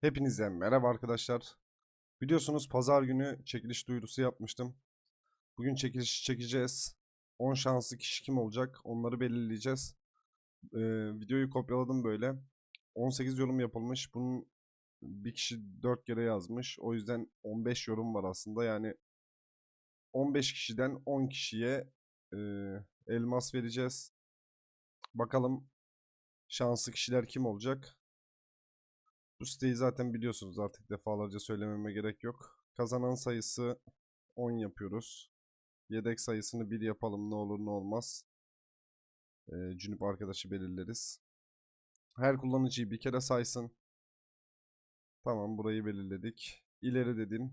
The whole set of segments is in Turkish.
Hepinize merhaba arkadaşlar. Biliyorsunuz pazar günü çekiliş duyurusu yapmıştım. Bugün çekiliş çekeceğiz. 10 şanslı kişi kim olacak onları belirleyeceğiz. Ee, videoyu kopyaladım böyle. 18 yorum yapılmış. Bunun bir kişi 4 kere yazmış. O yüzden 15 yorum var aslında. Yani 15 kişiden 10 kişiye e, elmas vereceğiz. Bakalım şanslı kişiler kim olacak? Bu siteyi zaten biliyorsunuz artık defalarca söylememe gerek yok. Kazanan sayısı 10 yapıyoruz. Yedek sayısını 1 yapalım ne olur ne olmaz. Ee, Cünüp arkadaşı belirleriz. Her kullanıcıyı bir kere saysın. Tamam burayı belirledik. İleri dedin.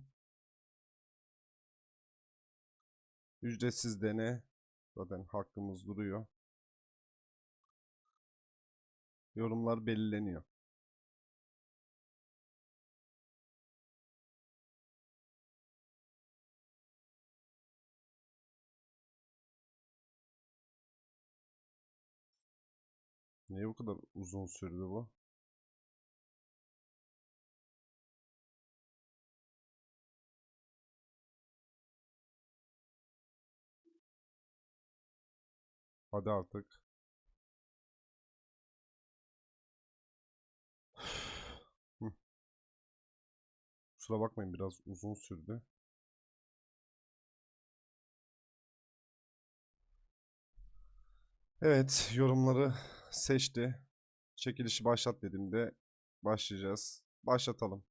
Ücretsiz dene. Zaten hakkımız duruyor. Yorumlar belirleniyor. Niye bu kadar uzun sürdü bu? Hadi artık. Kusura bakmayın biraz uzun sürdü. Evet, yorumları seçti. Çekilişi başlat dediğimde başlayacağız. Başlatalım.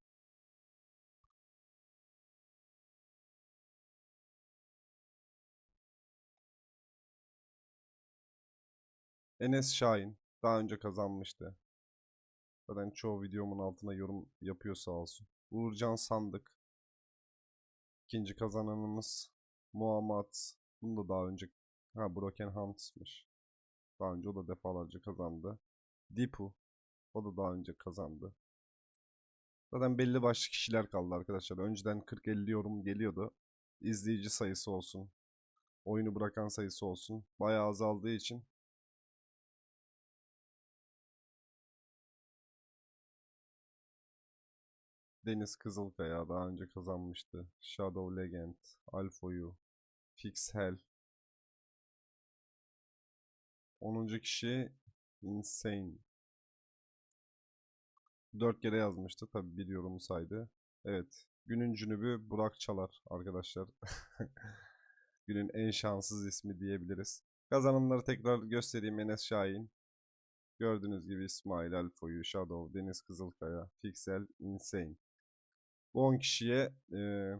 Enes Şahin daha önce kazanmıştı. Zaten çoğu videomun altına yorum yapıyor sağ olsun. Uğurcan Sandık. İkinci kazananımız Muhammed. Bunu da daha önce ha Broken Hunts'mış. Daha önce o da defalarca kazandı. Dipu. O da daha önce kazandı. Zaten belli başlı kişiler kaldı arkadaşlar. Önceden 40-50 yorum geliyordu. İzleyici sayısı olsun. Oyunu bırakan sayısı olsun. Bayağı azaldığı için Deniz Kızılkaya daha önce kazanmıştı. Shadow Legend, Alfoyu, Fix Hell. 10. kişi Insane. 4 kere yazmıştı. Tabi bir yorumu saydı. Evet. Günün cünübü Burak Çalar arkadaşlar. Günün en şanssız ismi diyebiliriz. Kazananları tekrar göstereyim. Enes Şahin. Gördüğünüz gibi İsmail Alfoyu, Shadow, Deniz Kızılkaya, Fixel, Insane. Bu 10 kişiye e,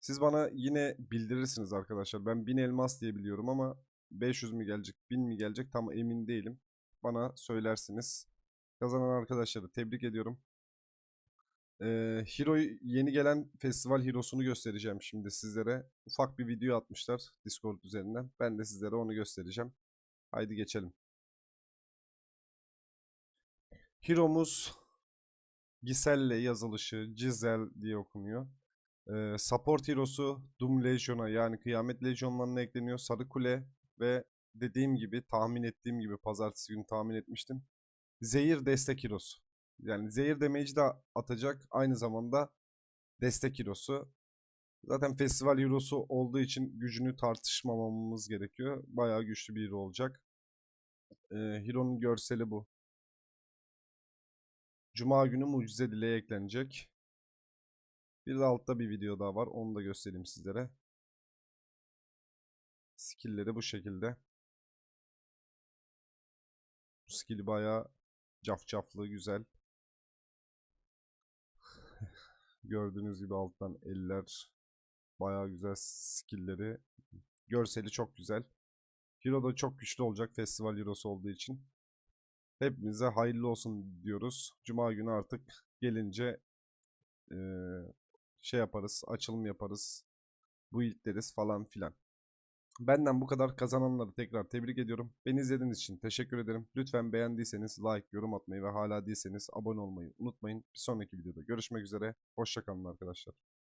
siz bana yine bildirirsiniz arkadaşlar. Ben 1000 elmas diye biliyorum ama 500 mi gelecek, 1000 mi gelecek tam emin değilim. Bana söylersiniz. Kazanan arkadaşları tebrik ediyorum. Ee, Hero yeni gelen festival Hero'sunu göstereceğim şimdi sizlere. Ufak bir video atmışlar Discord üzerinden. Ben de sizlere onu göstereceğim. Haydi geçelim. Hero'muz Gisel'le yazılışı Cizel diye okunuyor. Support Hero'su Doom Legion'a yani Kıyamet Legion'larına ekleniyor. Sarı Kule ve dediğim gibi tahmin ettiğim gibi pazartesi günü tahmin etmiştim. Zehir destek hero'su. Yani zehir damage'i de atacak. Aynı zamanda destek hero'su. Zaten festival hero'su olduğu için gücünü tartışmamamız gerekiyor. Bayağı güçlü bir hero olacak. Ee, hero'nun görseli bu. Cuma günü mucize dileğe eklenecek. Bir de altta bir video daha var. Onu da göstereyim sizlere. Skill'leri bu şekilde. Bu skill bayağı cafcaflı, güzel. Gördüğünüz gibi alttan eller bayağı güzel skill'leri. Görseli çok güzel. Hero da çok güçlü olacak festival hero'su olduğu için. Hepimize hayırlı olsun diyoruz. Cuma günü artık gelince eee, şey yaparız, açılım yaparız. Bu ilkleriz falan filan. Benden bu kadar kazananları tekrar tebrik ediyorum. Beni izlediğiniz için teşekkür ederim. Lütfen beğendiyseniz like, yorum atmayı ve hala değilseniz abone olmayı unutmayın. Bir sonraki videoda görüşmek üzere. Hoşçakalın arkadaşlar.